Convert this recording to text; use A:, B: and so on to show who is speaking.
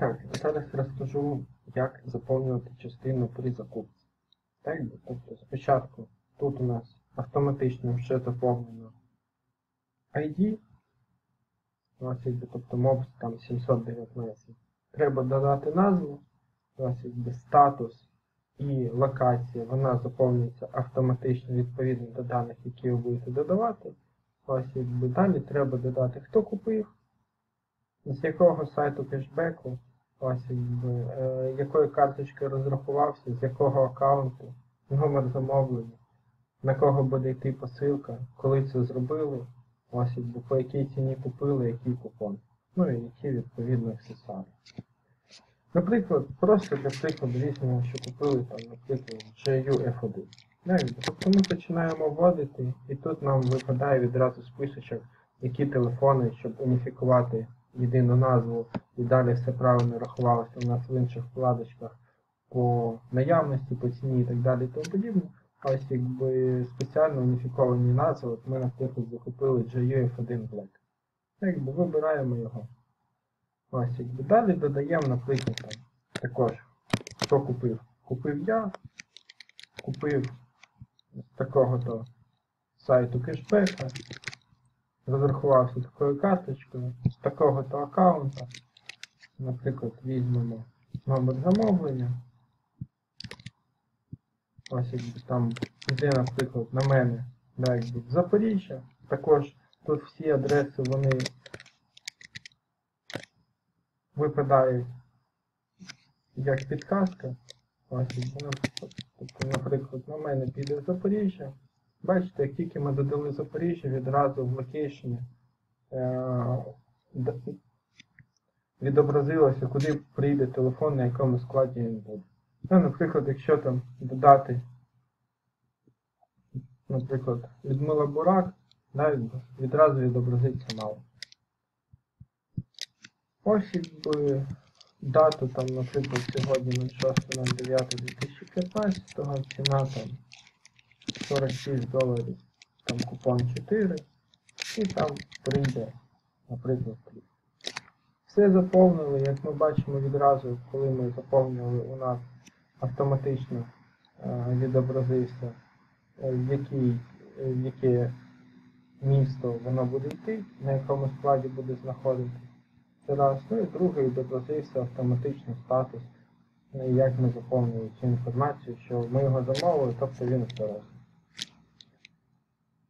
A: Так, зараз розкажу, як заповнювати частину при закупці. Так, тобто спочатку тут у нас автоматично вже заповнено ID, у нас якби, тобто моб там 719. Треба додати назву, у нас якби статус і локація, вона заповнюється автоматично відповідно до даних, які ви будете додавати. Ось якби далі треба додати, хто купив, з якого сайту кешбеку, ось якби, е, якою карточкою розрахувався, з якого аккаунту, номер замовлення, на кого буде йти посилка, коли це зробили, ось якби, по якій ціні купили, який купон. Ну і які відповідно аксесуари. Наприклад, просто для прикладу візьмемо, що купили там, наприклад, GU-F1. Тобто ми починаємо вводити, і тут нам випадає відразу списочок, які телефони, щоб уніфікувати єдину назву і далі все правильно рахувалося у нас в інших вкладочках по наявності, по ціні і так далі і тому подібне. Ось якби спеціально уніфіковані назви, от ми, наприклад, закупили GUF1 Black. Якби вибираємо його. Ось якби далі додаємо, наприклад, там, також, хто купив. Купив я, купив з такого-то сайту кешбека, розрахувався такою карточкою, з такого-то аккаунта. Наприклад, візьмемо номер замовлення. Ось якби там йде, наприклад, на мене, да, якби в Запоріжжя. Також тут всі адреси вони випадають як підказка. Ось, наприклад, тобто, наприклад, на мене піде в Запоріжжя. Бачите, як тільки ми додали Запоріжжя, відразу в локейшені е, відобразилося, куди прийде телефон, на якому складі він буде. Ну, наприклад, якщо там додати, наприклад, Людмила Бурак, да, відразу відобразиться мало. Ось якби дату там, наприклад, сьогодні 06.09.2015, ціна там 46 доларів, там купон 4, і там прийде, наприклад, 3. Все заповнили, як ми бачимо відразу, коли ми заповнювали, у нас автоматично е, відобразився, е, в, який, е, в яке місто воно буде йти, на якому складі буде знаходитися. Це раз. Ну і друге відобразився автоматично статус, як ми заповнюємо цю інформацію, що ми його замовили, тобто він здоровий.